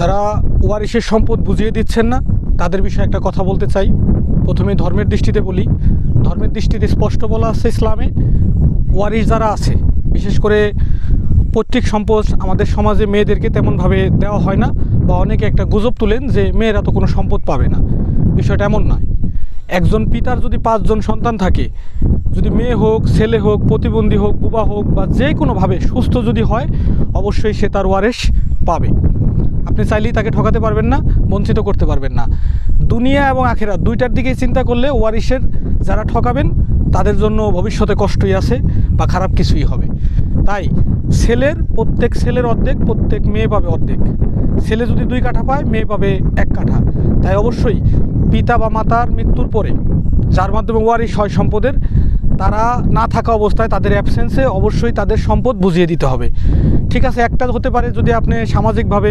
যারা ওয়ারিশের সম্পদ বুঝিয়ে দিচ্ছেন না, তাদের বিষয়ে একটা কথা বলতে চাই। প্রথমে ধর্মের দৃষ্টিতে বলি। ধর্মের দৃষ্টিতে স্পষ্ট বলা আছে ইসলামে, ওয়ারিশ যারা আছে, বিশেষ করে পৈতৃক সম্পদ আমাদের সমাজে মেয়েদেরকে তেমনভাবে দেওয়া হয় না, বা অনেকে একটা গুজব তুলেন যে মেয়েরা তো কোনো সম্পদ পাবে না। বিষয়টা এমন নয়। একজন পিতার যদি পাঁচজন সন্তান থাকে, যদি মেয়ে হোক, ছেলে হোক, প্রতিবন্ধী হোক, বুবা হোক, বা যে কোনোভাবে সুস্থ যদি হয়, অবশ্যই সে তার ওয়ারেস পাবে। আপনি চাইলেই তাকে ঠকাতে পারবেন না, বঞ্চিত করতে পারবেন না। দুনিয়া এবং আখেরা দুইটার দিকেই চিন্তা করলে ওয়ারিসের যারা ঠকাবেন, তাদের জন্য ভবিষ্যতে কষ্টই আছে বা খারাপ কিছুই হবে। তাই ছেলের প্রত্যেক ছেলের অর্ধেক, প্রত্যেক মেয়ে পাবে অর্ধেক। ছেলে যদি দুই কাঠা পায়, মেয়ে পাবে এক কাঠা। তাই অবশ্যই পিতা বা মাতার মৃত্যুর পরে যার মাধ্যমে ওয়ারিশ হয় সম্পদের তারা না থাকা অবস্থায় তাদের অ্যাবসেন্সে অবশ্যই তাদের সম্পদ বুঝিয়ে দিতে হবে। ঠিক আছে, একটা হতে পারে যদি আপনি সামাজিকভাবে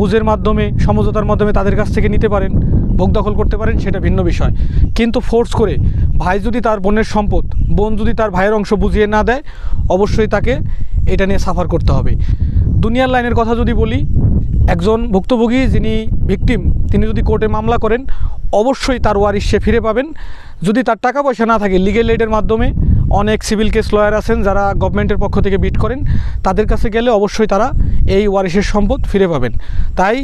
বুঝের মাধ্যমে, সমঝোতার মাধ্যমে তাদের কাছ থেকে নিতে পারেন, ভোগ দখল করতে পারেন, সেটা ভিন্ন বিষয়। কিন্তু ফোর্স করে ভাই যদি তার বোনের সম্পদ, বোন যদি তার ভাইয়ের অংশ বুঝিয়ে না দেয়, অবশ্যই তাকে এটা নিয়ে সাফার করতে হবে। দুনিয়ার লাইনের কথা যদি বলি, একজন ভুক্তভোগী যিনি ভিকটিম তিনি যদি কোর্টে মামলা করেন অবশ্যই তার ওয়ারিশ সে ফিরে পাবেন। যদি তার টাকা পয়সা না থাকে লিগেল এইডের মাধ্যমে অনেক সিভিল কেস লয়ার আছেন যারা গভর্নমেন্টের পক্ষ থেকে বিট করেন, তাদের কাছে গেলে অবশ্যই তারা এই ওয়ারিশের সম্পদ ফিরে পাবেন। তাই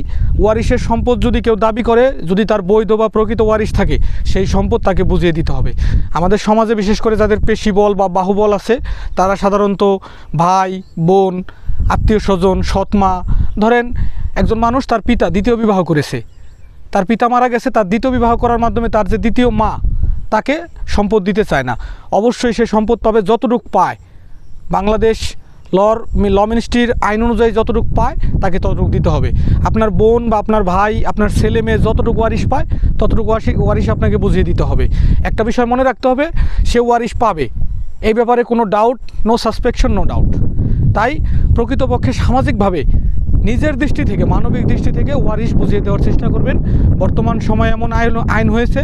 ওয়ারিশের সম্পদ যদি কেউ দাবি করে, যদি তার বৈধ বা প্রকৃত ওয়ারিশ থাকে, সেই সম্পদ তাকে বুঝিয়ে দিতে হবে। আমাদের সমাজে বিশেষ করে যাদের পেশি বল বা বাহুবল আছে, তারা সাধারণত ভাই, বোন, আত্মীয় স্বজন সৎমা ধরেন একজন মানুষ তার পিতা দ্বিতীয় বিবাহ করেছে। তার পিতা মারা গেছে, তার দ্বিতীয় বিবাহ করার মাধ্যমে তার যে দ্বিতীয় মা, তাকে সম্পদ দিতে চায় না। অবশ্যই সে সম্পদ পাবে যতটুকু পায়। বাংলাদেশ লর ল মিনিস্ট্রির আইন অনুযায়ী যতটুকু পায়, তাকে ততটুকু দিতে হবে। আপনার বোন বা আপনার ভাই, আপনার ছেলে মেয়ে যতটুকু ওয়ারিশ পায়, ততটুকু ওয়ারিশ ওয়ারিশ আপনাকে বুঝিয়ে দিতে হবে। একটা বিষয় মনে রাখতে হবে, সে ওয়ারিশ পাবে। এই ব্যাপারে কোনো doubt no suspicion no doubt তাই প্রকৃতপক্ষে সামাজিকভাবে নিজের দৃষ্টি থেকে, মানবিক দৃষ্টি থেকে ওয়ারিশ বুঝিয়ে দেওয়ার চেষ্টা করবেন। বর্তমান সময় এমন আইন আইন হয়েছে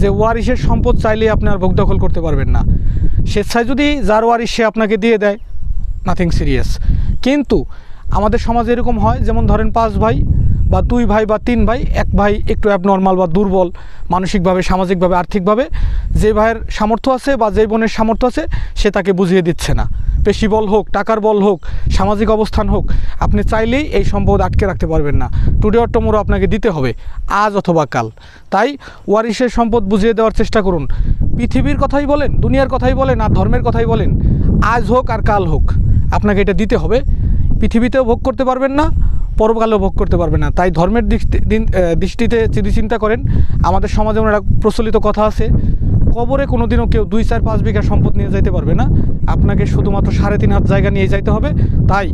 যে ওয়ারিশের সম্পদ চাইলে আপনি আর ভোগ দখল করতে পারবেন না। স্বেচ্ছায় যদি যার ওয়ারিশ সে আপনাকে দিয়ে দেয় নাথিং সিরিয়াস কিন্তু আমাদের সমাজে এরকম হয়, যেমন ধরেন পাঁচ ভাই বা দুই ভাই বা তিন ভাই, এক ভাই একটু অ্যাবনর্মাল বা দুর্বল, মানসিকভাবে, সামাজিকভাবে, আর্থিকভাবে, যে ভাইয়ের সামর্থ্য আছে বা যেই বোনের সামর্থ্য আছে, সে তাকে বুঝিয়ে দিচ্ছে না। পেশি বল হোক, টাকার বল হোক, সামাজিক অবস্থান হোক, আপনি চাইলেই এই সম্পদ আটকে রাখতে পারবেন না। টুডে অর টুমোরো আপনাকে দিতে হবে, আজ অথবা কাল। তাই ওয়ারিশের সম্পদ বুঝিয়ে দেওয়ার চেষ্টা করুন। পৃথিবীর কথাই বলেন, দুনিয়ার কথাই বলেন, আর ধর্মের কথাই বলেন, আজ হোক আর কাল হোক, আপনাকে এটা দিতে হবে। পৃথিবীতেও ভোগ করতে পারবেন না, পরকালেও ভোগ করতে পারবেন না। তাই ধর্মের দৃষ্টি- দৃষ্টিতে চিন্তা করেন, আমাদের সমাজে একটা প্রচলিত কথা আছে কবরে কোনোদিনও কেউ দুই, চার, পাঁচ বিঘা সম্পদ নিয়ে যাইতে পারবে না। আপনাকে শুধুমাত্র সাড়ে তিন হাত জায়গা নিয়ে যাইতে হবে। তাই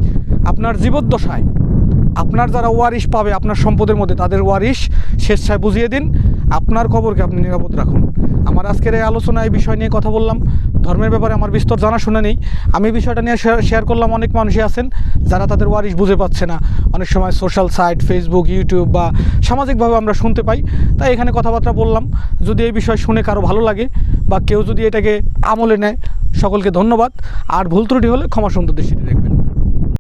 আপনার জীবদ্দশায় আপনার যারা ওয়ারিশ পাবে আপনার সম্পদের মধ্যে, তাদের ওয়ারিশ স্বেচ্ছায় বুঝিয়ে দিন। আপনার কবরকে আপনি নিরাপদ রাখুন। আমার আজকের এই আলোচনা এই বিষয় নিয়ে কথা বললাম। ধর্মের ব্যাপারে আমার বিস্তর জানাশোনা নেই। আমি বিষয়টা নিয়ে শেয়ার শেয়ার করলাম, অনেক মানুষই আছেন যারা তাদের ওয়ারিশ বুঝে পাচ্ছে না। অনেক সময় সোশ্যাল সাইট ফেসবুক ইউটিউব বা সামাজিকভাবে আমরা শুনতে পাই। তাই এখানে কথাবার্তা বললাম। যদি এই বিষয় শুনে কারও ভালো লাগে বা কেউ যদি এটাকে আমলে নেয়, সকলকে ধন্যবাদ। আর ভুল ত্রুটি হলে ক্ষমা সুন্দর দৃষ্টিতে দেখবেন।